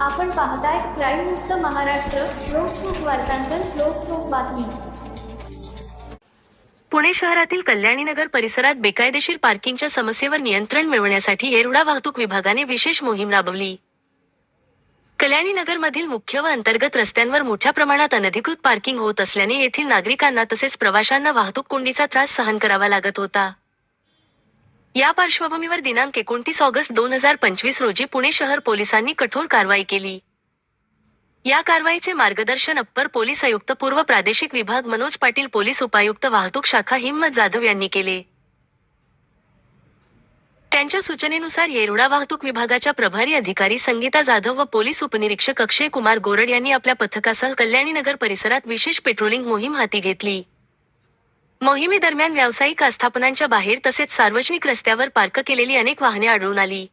आपण पाहताय क्राईम मुक्त महाराष्ट्र लोकसुख वार्तांकन लोकसुख बातमी. पुणे शहरातील कल्याणीनगर परिसरात बेकायदेशीर पार्किंगच्या समस्येवर नियंत्रण मिळवण्यासाठी येरुडा वाहतूक विभागाने विशेष मोहीम राबवली. कल्याणीनगरमधील मुख्य व अंतर्गत रस्त्यांवर मोठ्या प्रमाणात अनधिकृत पार्किंग होत असल्याने येथील नागरिकांना तसेच प्रवाशांना वाहतूक कोंडीचा त्रास सहन करावा लागत होता. या पार्श्वभूमीवर दिनांक एकोणतीस ऑगस्ट दोन हजार पंचवीस रोजी पुणे शहर पोलिसांनी कठोर कारवाई केली. या कारवाईचे मार्गदर्शन अप्पर पोलीस आयुक्त पूर्व प्रादेशिक विभाग मनोज पाटील पोलीस उपायुक्त वाहतूक शाखा हिम्मत जाधव यांनी केले. त्यांच्या सूचनेनुसार येरुडा वाहतूक विभागाच्या प्रभारी अधिकारी संगीता जाधव व पोलीस उपनिरीक्षक अक्षय कुमार गोरड यांनी आपल्या पथकासह कल्याणीनगर परिसरात विशेष पेट्रोलिंग मोहीम हाती घेतली. मोहिमेदरम्यान व्यावसायिक आस्थापनांच्या बाहेर तसेच सार्वजनिक रस्त्यावर पार्क केलेली अनेक वाहने आढळून आली.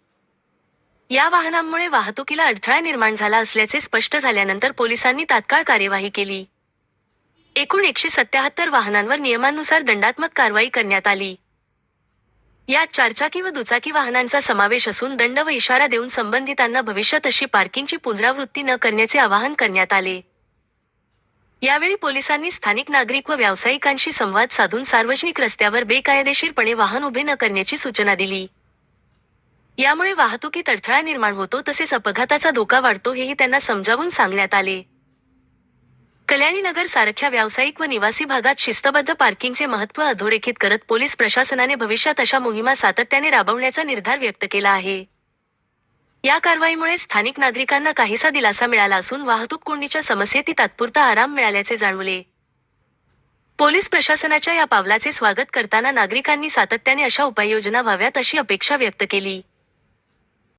या वाहनांमुळे वाहतुकीला अडथळा निर्माण झाला असल्याचे स्पष्ट झाल्यानंतर पोलिसांनी तात्काळ कार्यवाही केली. एकूण एकशे सत्याहत्तर वाहनांवर नियमानुसार दंडात्मक कारवाई करण्यात आली. यात चारचाकी व दुचाकी वाहनांचा समावेश असून दंड व इशारा देऊन संबंधितांना भविष्यात अशी पार्किंगची पुनरावृत्ती न करण्याचे आवाहन करण्यात आले. यावेळी पोलिसांनी स्थानिक नागरिक व व्यावसायिकांशी संवाद साधून सार्वजनिक रस्त्यावर बेकायदेशीरपणे वाहन उभे न करण्याची सूचना दिली. यामुळे वाहतुकीत अडथळा निर्माण होतो तसेच अपघाताचा धोका वाढतो हेही त्यांना समजावून सांगण्यात आले. कल्याणीनगर सारख्या व्यावसायिक व निवासी भागात शिस्तबद्ध पार्किंगचे महत्त्व अधोरेखित करत पोलीस प्रशासनाने भविष्यात अशा मोहिमा सातत्याने राबवण्याचा निर्धार व्यक्त केला आहे. या कारवाईमुळे स्थानिक नागरिकांना काहीसा दिलासा मिळाला असून वाहतूक कोंडीच्या समस्येती तात्पुरता आराम मिळाल्याचे जाणवले. पोलीस प्रशासनाच्या या पावलाचे स्वागत करताना नागरिकांनी सातत्याने अशा उपाययोजना व्हाव्यात अशी अपेक्षा व्यक्त केली.